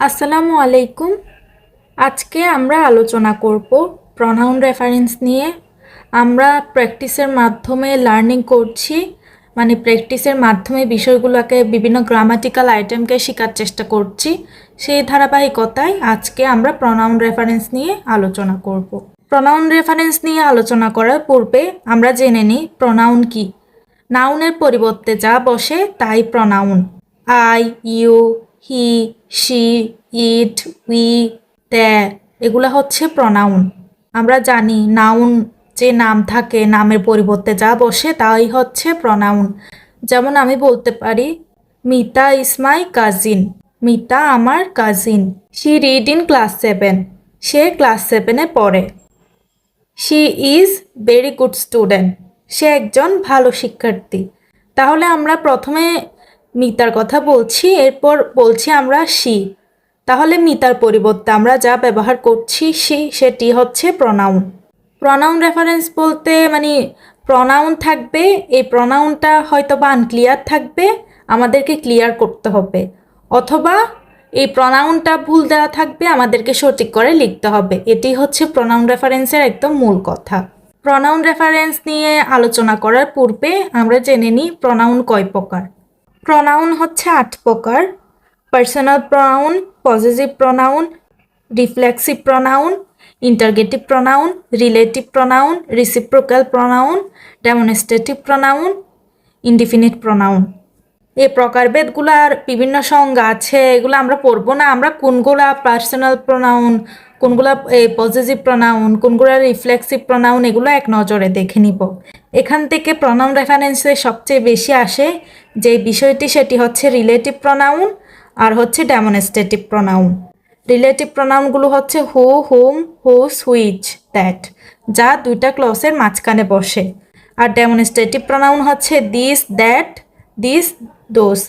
আসসালামু আলাইকুম। আজকে আমরা আলোচনা করব প্রনাউন রেফারেন্স নিয়ে। আমরা প্র্যাকটিসের মাধ্যমে লার্নিং করছি মানে প্র্যাকটিসের মাধ্যমে বিষয়গুলোকে, বিভিন্ন গ্রামাটিক্যাল আইটেমকে শেখার চেষ্টা করছি। সেই ধারাবাহিকতায় আজকে আমরা প্রনাউন রেফারেন্স নিয়ে আলোচনা করব। প্রনাউন রেফারেন্স নিয়ে আলোচনা করার পূর্বে আমরা জেনে নিই প্রনাউন কি। নাউনের পরিবর্তে যা বসে তাই pronoun I you he, she, it, we the এগুলো হচ্ছে প্রনাউন আমরা জানি নাউন যে নাম থাকে, নামের পরিবর্তে যা বসে তাই হচ্ছে প্রনাউন যেমন আমি বলতে পারি, Mita is my cousin. Mita আমার cousin. She read in class seven. Say class সেভেনে পড়ে। She is very good student. সে একজন ভালো শিক্ষার্থী। তাহলে আমরা প্রথমে মিতার কথা বলছি, এরপর বলছি আমরা শি তাহলে মিতার পরিবর্তে আমরা যা ব্যবহার করছি সি, সেটি হচ্ছে প্রনাউন প্রনাউন রেফারেন্স বলতে মানে প্রনাউন থাকবে, এই প্রনাউনটা হয়তো বা আনক্লিয়ার থাকবে, আমাদেরকে ক্লিয়ার করতে হবে। অথবা এই প্রনাউনটা ভুল দেওয়া থাকবে, আমাদেরকে সঠিক করে লিখতে হবে। এটি হচ্ছে প্রনাউন রেফারেন্সের একদম মূল কথা। প্রনাউন রেফারেন্স নিয়ে আলোচনা করার পূর্বে আমরা জেনে নিই প্রনাউন কয় প্রকার। প্রনাউন হচ্ছে আট প্রকার। Personal pronoun positive pronoun reflexive pronoun interrogative pronoun relative pronoun reciprocal pronoun demonstrative pronoun indefinite pronoun এই প্রকারভেদগুলার বিভিন্ন সংজ্ঞা আছে, এগুলো আমরা পড়ব না। আমরা কোনগুলা পার্সোনাল প্রনাউন কোনগুলা পজিটিভ প্রনাউন কোনগুলা রিফ্লেক্সিভ প্রনাউন এগুলো এক নজরে দেখে নিব। এখান থেকে প্রনাউন রেফারেন্সে সবচেয়ে বেশি আসে যে বিষয়টি, সেটি হচ্ছে রিলেটিভ প্রনাউন আর হচ্ছে ডেমনস্ট্রেটিভ প্রনাউন রিলেটিভ প্রনাউনগুলো হচ্ছে হু হুম হুস হুইচ দ্যাট যা দুইটা ক্লসের মাঝখানে বসে। আর ডেমনস্ট্রেটিভ প্রনাউন হচ্ছে দিস দ্যাট দিস দোস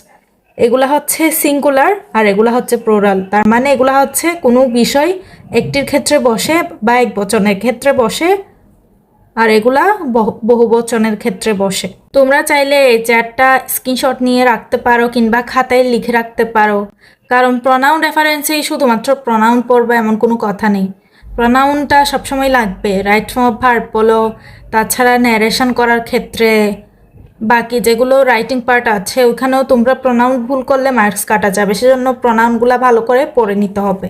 এগুলা হচ্ছে সিঙ্গুলার আর এগুলা হচ্ছে প্লোরাল তার মানে এগুলা হচ্ছে কোনো বিষয় একটির ক্ষেত্রে বসে বা এক বচনের ক্ষেত্রে বসে আর এগুলা বহু- বচনের ক্ষেত্রে বসে। তোমরা চাইলে এই চারটা স্ক্রিনশট নিয়ে রাখতে পারো কিংবা খাতায় লিখে রাখতে পারো। কারণ প্রনাউন রেফারেন্সেই শুধুমাত্র প্রনাউন পড়বে এমন কোনো কথা নেই। প্রনাউনটা সবসময় লাগবে। রাইট ফর্ম ভার্ব বলো, তাছাড়া ন্যারেশন করার ক্ষেত্রে বাকি যেগুলো রাইটিং পার্ট আছে, ওখানেও তোমরা প্রনাউন ভুল করলে মার্কস কাটা যাবে, সেজন্য প্রনাউনগুলো ভালো করে পড়ে নিতে হবে।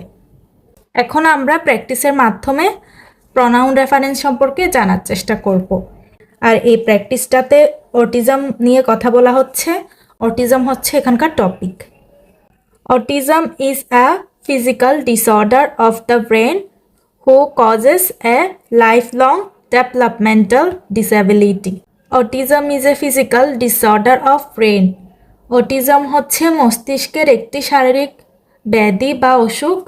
এখন আমরা প্র্যাকটিসের মাধ্যমে প্রনাউন রেফারেন্স সম্পর্কে জানার চেষ্টা করব। আর এই প্র্যাকটিসটাতে অটিজম নিয়ে কথা বলা হচ্ছে। অটিজম হচ্ছে এখানকার topic autism is a physical disorder of the brain who causes a lifelong developmental disability autism is a physical disorder of brain autism হচ্ছে মস্তিষ্কের একটি শারীরিক ব্যাধি বা অসুখ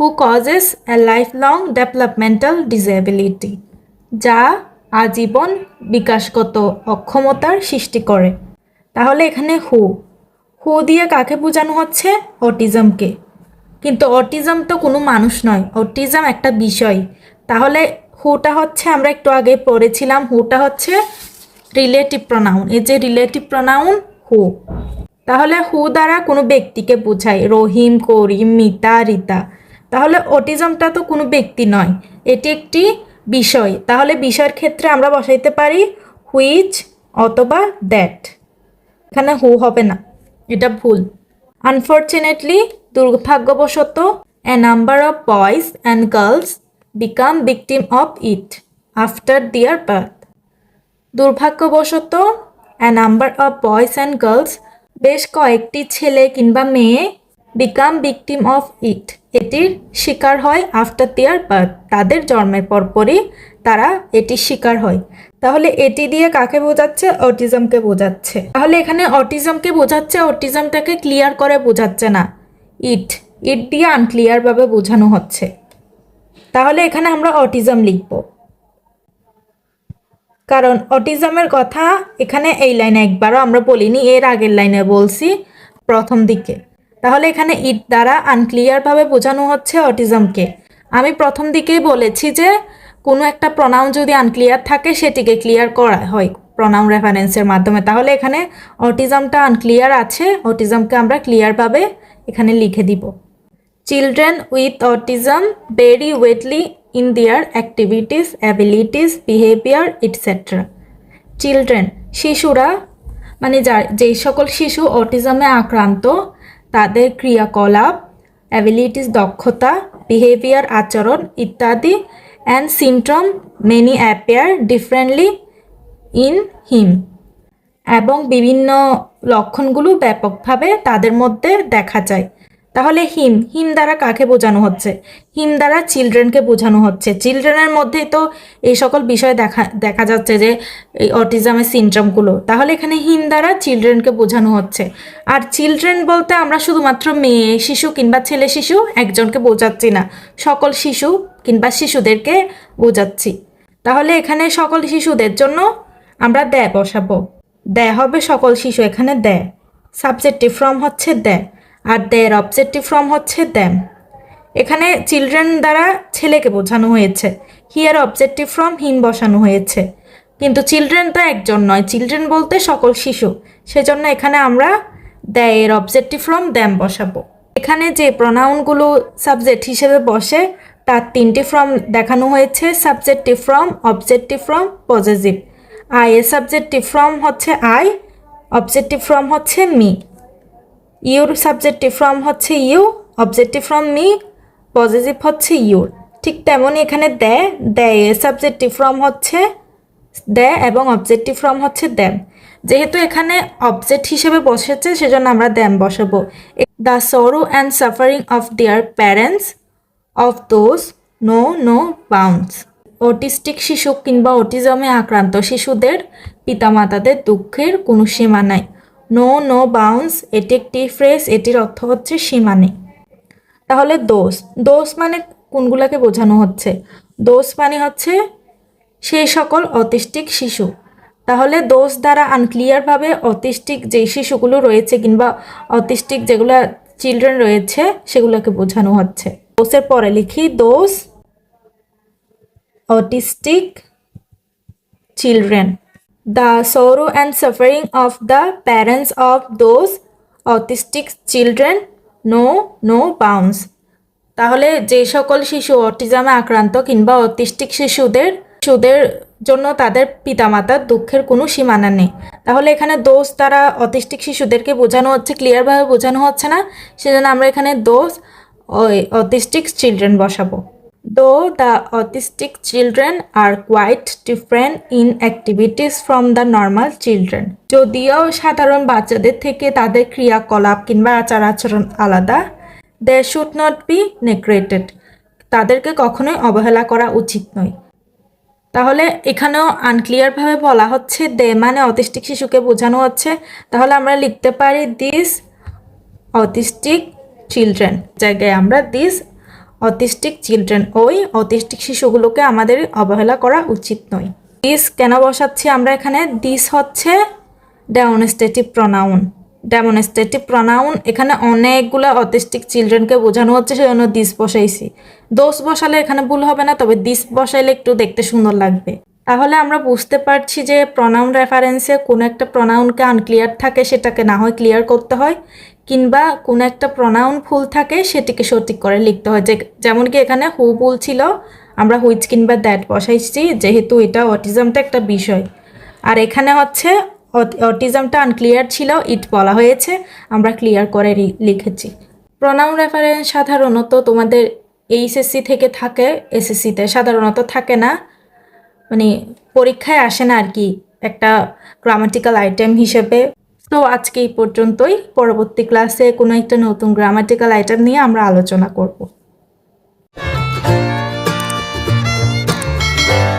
who causes a life long developmental disability যা আজীবন বিকাশগত অক্ষমতার সৃষ্টি করে। তাহলে এখানে হু হু দিয়ে কাকে বোঝানো হচ্ছে? অটিজমকে কিন্তু অটিজম তো কোনো মানুষ নয় অটিজম একটা বিষয়। তাহলে হুটা হচ্ছে, আমরা একটু আগে পড়েছিলাম হুটা হচ্ছে রিলেটিভ প্রনাউন এই যে রিলেটিভ প্রনাউন হু তাহলে হু দ্বারা কোনো ব্যক্তিকে বোঝায়, রহিম, করিম, মিতা, রিতা। তাহলে অটিজমটা তো কোনো ব্যক্তি নয়, এটি একটি বিষয়। তাহলে বিষয়ের ক্ষেত্রে আমরা বসাইতে পারি হুইচ অথবা দ্যাট এখানে হু হবে না, এটা ভুল। আনফর্চুনেটলি দুর্ভাগ্যবশত a number of boys and girls become victim of it after their birth দুর্ভাগ্যবশত a number of boys and girls বেশ কয়েকটি ছেলে কিংবা মেয়ে বিকাম ভিকটিম অফ ইট এটির শিকার হয় আফটার দেয়ার বার্থ তাদের জন্মের পরপরই তারা এটির শিকার হয়। তাহলে এটি দিয়ে কাকে বোঝাচ্ছে? অটিজমকে বোঝাচ্ছে। তাহলে এখানে অটিজমকে বোঝাচ্ছে অটিজমটাকে ক্লিয়ার করে বোঝাচ্ছে না। ইট ইট দিয়ে আনক্লিয়ারভাবে বোঝানো হচ্ছে। তাহলে এখানে আমরা অটিজম লিখব। কারণ অটিজমের কথা এখানে এই লাইনে একবারও আমরা বলিনি, এর আগের লাইনে বলছি প্রথম দিকে। তাহলে এখানে ইট দ্বারা আনক্লিয়ারভাবে বোঝানো হচ্ছে অটিজমকে। আমি প্রথম দিকেই বলেছি যে, কোনো একটা প্রনাউন যদি আনক্লিয়ার থাকে, সেটিকে ক্লিয়ার করা হয় প্রনাউন রেফারেন্সের মাধ্যমে। তাহলে এখানে অটিজমটা আনক্লিয়ার আছে, অটিজমকে আমরা ক্লিয়ারভাবে এখানে লিখে দিব। Children with autism vary widely in their activities abilities behaviour etcetera children শিশুরা মানে যা যেই সকল শিশু অটিজমে আক্রান্ত, তাদের ক্রিয়াকলাপ অ্যাবিলিটিস দক্ষতা বিহেভিয়ার আচরণ ইত্যাদি and symptom many appear differently in him এবং বিভিন্ন লক্ষণগুলো ব্যাপকভাবে তাদের মধ্যে দেখা যায়। তাহলে হিম হিম দ্বারা কাকে বোঝানো হচ্ছে? হিম দ্বারা চিলড্রেনকে বোঝানো হচ্ছে। চিলড্রেনের মধ্যেই তো এই সকল বিষয় দেখা দেখা যাচ্ছে যে এই অটিজমের সিনড্রোমগুলো। তাহলে এখানে হিম দ্বারা চিলড্রেনকে বোঝানো হচ্ছে। আর চিলড্রেন বলতে আমরা শুধুমাত্র মেয়ে, শিশু কিংবা ছেলে শিশু একজনকে বোঝাচ্ছি না। সকল শিশু কিংবা শিশুদেরকে বোঝাচ্ছি। তাহলে এখানে সকল শিশুদের জন্য আমরা দে বসাবো। দে হবে সকল শিশু, এখানে দে সাবজেক্টিভ ফর্ম হচ্ছে they are their objective form হচ্ছে দ্যাম এখানে চিলড্রেন দ্বারা ছেলেকে বোঝানো হয়েছে। হিয়ার অবজেক্টিভ ফর্ম হিম বসানো হয়েছে। কিন্তু চিলড্রেন তো একজন নয়। চিলড্রেন বলতে সকল শিশু। সেজন্য এখানে আমরা দ্যায়ের অবজেক্টিভ ফর্ম দ্যাম বসাবো। এখানে যে প্রনাউনগুলো সাবজেক্ট হিসেবে বসে, তার তিনটি ফর্ম দেখানো হয়েছে। Subjective form objective form positive I a subjective form হচ্ছে আই অবজেক্টিভ ফর্ম হচ্ছে মি ইউর সাবজেক্টিভ ফর্ম হচ্ছে you objective form me positive হচ্ছে ইউর ঠিক তেমনই এখানে দে দে এর সাবজেক্টিভ ফর্ম হচ্ছে দে এবং অবজেক্টিভ ফর্ম হচ্ছে দ্যাম যেহেতু এখানে অবজেক্ট হিসেবে বসেছে, সেজন্য আমরা দ্যাম বসাবো। The sorrow and suffering of their parents of those no no bounce autistic শিশু কিংবা অটিজমে আক্রান্ত শিশুদের পিতামাতাদের দুঃখের কোনো সীমা নাই। নো নো বাউন্স এটি একটি ফ্রেজ এটির অর্থ হচ্ছে সীমা নেই তাহলে দোষ দোষ মানে কোনগুলাকে বোঝানো হচ্ছে? দোষ মানে হচ্ছে সেই সকল অটিস্টিক শিশু। তাহলে দোষ দ্বারা আনক্লিয়ারভাবে অটিস্টিক যে শিশুগুলো রয়েছে কিংবা অটিস্টিক যেগুলো চিলড্রেন রয়েছে, সেগুলোকে বোঝানো হচ্ছে। দোষের পরে লিখি, those autistic children. The sorrow and suffering of the parents of those autistic children know no bounds. তাহলে যে সকল শিশু অটিজমে আক্রান্ত কিংবা অটিস্টিক শিশুদের শিশুদের জন্য তাদের পিতামাতার দুঃখের কোনো সীমানা নেই তাহলে এখানে দোষ দ্বারা অটিস্টিক শিশুদেরকে বোঝানো হচ্ছে, ক্লিয়ারভাবে বোঝানো হচ্ছে না, সেজন্য আমরা এখানে দোষ অটিস্টিক চিলড্রেন বসাবো Though the autistic children are quite different in activities from the normal children. যদিও সাধারণ বাচ্চাদের থেকে তাদের ক্রিয়াকলাপ কিংবা আচার আচরণ আলাদা they should not be neglected তাদেরকে কখনোই অবহেলা করা উচিত নয়। তাহলে এখানেও আনক্লিয়ারভাবে বলা হচ্ছে, দে মানে অটিস্টিক শিশুকে বোঝানো হচ্ছে। তাহলে আমরা লিখতে পারি দিস অটিস্টিক চিলড্রেন জায়গায় আমরা দিস অটিস্টিক চিলড্রেন ওই অটিস্টিক শিশুগুলোকে আমাদের অবহেলা করা উচিত নয়। দিস কেন বসাচ্ছি আমরা এখানে? দিস হচ্ছে ডেমনস্ট্রেটিভ প্রনাউন। ডেমনস্ট্রেটিভ প্রনাউন, এখানে অনেকগুলো অটিস্টিক চিলড্রেনকে বোঝানো হচ্ছে, সেজন্য দিস বসাইছি। দোষ বসালে এখানে ভুল হবে না, তবে দিস বসাইলে একটু দেখতে সুন্দর লাগবে। তাহলে আমরা বুঝতে পারছি যে প্রনাউন রেফারেন্সে কোনো একটা প্রনাউনকে আনক্লিয়ার থাকে, সেটাকে না হয় ক্লিয়ার করতে হয়। কিংবা কোনো একটা প্রনাউন ভুল থাকে, সেটিকে সঠিক করে লিখতে হয়। যে, যেমন কি এখানে হু ভুল ছিল, আমরা হুইচ কিংবা দ্যাট বসাইছি, যেহেতু এটা অটিজমটা একটা বিষয়। আর এখানে হচ্ছে অটিজমটা আনক্লিয়ার ছিল ইট বলা হয়েছে, আমরা ক্লিয়ার করে লিখেছি। প্রনাউন রেফারেন্স সাধারণত তোমাদের এইচএসসি থেকে থাকে এসএসসিতে সাধারণত থাকে না। মানে পরীক্ষায় আসে না আর কি, একটা গ্রামাটিক্যাল আইটেম হিসেবে। তো আজকে এই পর্যন্তই। পরবর্তী ক্লাসে কোনো একটা নতুন গ্রামাটিক্যাল আইটেম নিয়ে আমরা আলোচনা করব।